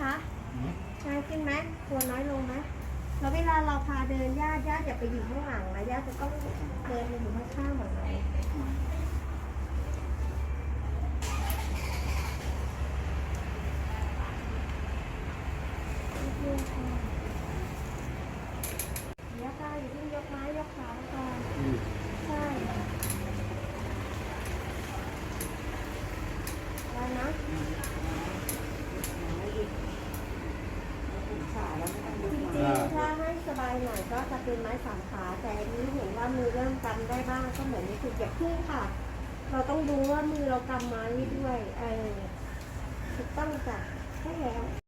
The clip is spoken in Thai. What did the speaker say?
คะง่ายขึ้นไหมตัวน้อยลงไหมแล้วเวลาเราพาเดินญาติญาติอย่าไปอยู่ข้างหลังนะญาติจะต้องเดินไปอยู่ข้างๆเหมือนเราเดี๋ยวค่ะอย่าเพิ่งยกไม้ยกขาก่อนใช่ได้นะ จริงๆ ถ้าให้สบายหน่อยก็ จะเป็นไม้สามขาแต่อันนี้เห็นว่ามือเริ่มกำได้บ้างก็เหมือนนี่คืออย่าพึ่งค่ะ เราต้องดูว่ามือเรากำไม้ด้วยเออถูกต้องจ้ะใช่แล้ว